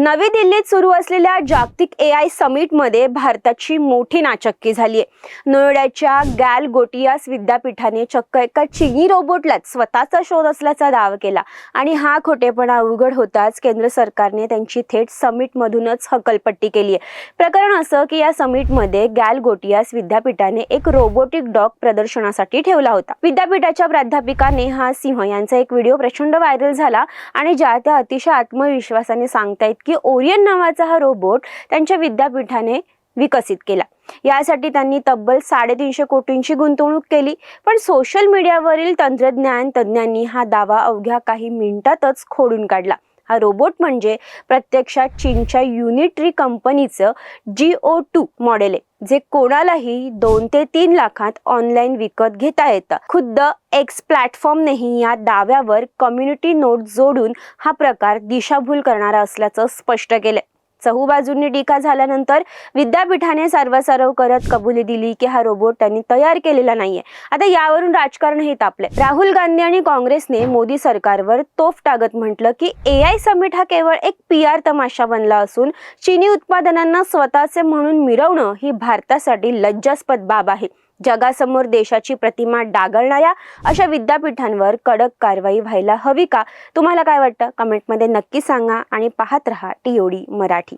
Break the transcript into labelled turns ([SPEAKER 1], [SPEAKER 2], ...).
[SPEAKER 1] नवी दिल्लीत सुरू असलेल्या जागतिक ए आय समिटमध्ये भारताची मोठी नाचक्की झाली आहे नोएडाच्या गॅल गोटियास विद्यापीठाने चक्क एका चिनी रोबोटलाच स्वतःचा शोध असल्याचा दावा केला आणि हा खोटेपणा उघड होताच केंद्र सरकारने त्यांची थेट समिटमधूनच हकलपट्टी केली आहे प्रकरण असं की या समिटमध्ये गॅल गोटियास विद्यापीठाने एक रोबोटिक डॉग प्रदर्शनासाठी ठेवला होता. विद्यापीठाच्या प्राध्यापिका नेहा सिंह यांचा एक व्हिडिओ प्रचंड व्हायरल झाला आणि ज्या त्या अतिशय आत्मविश्वासाने सांगता येत की ओरियन नावाचा हा रोबोट त्यांच्या विद्यापीठाने विकसित केला. यासाठी त्यांनी तब्बल साडेतीनशे कोटींची गुंतवणूक केली. पण सोशल मीडियावरील तंत्रज्ञान तज्ज्ञांनी हा दावा अवघ्या काही मिनिटातच खोडून काढला. हा रोबोट म्हणजे प्रत्यक्षात चीनच्या युनिट्री कंपनीचं जी ओ टू मॉडेल आहे. जे कोणालाही दोन ते तीन लाखात ऑनलाईन विकत घेता येतं. खुद्द एक्स प्लॅटफॉर्मनेही या दाव्यावर कम्युनिटी नोट जोडून हा प्रकार दिशाभूल करणारा असल्याचं स्पष्ट केलं चहू बाजूंनी टीका झाल्यानंतर विद्यापीठाने सर्वसर्व करत कबुली दिली की हा रोबोट त्यांनी तयार केलेला नाहीये. आता यावरून राजकारण हे तापले राहुल गांधी आणि काँग्रेसने मोदी सरकारवर तोफ टाकत म्हटलं की ए आय समिट हा केवळ एक पी आर तमाशा बनला असून चीनी उत्पादनांना स्वतःचे म्हणून मिरवणं ही भारतासाठी लज्जास्पद बाब आहे. जगासमोर देशाची प्रतिमा डागळणाऱ्या अशा विद्यापीठांवर कडक कारवाई व्हायला हवी का? तुम्हाला काय वाटतं? कमेंटमध्ये नक्की सांगा आणि पाहत रहा टीओडी मराठी.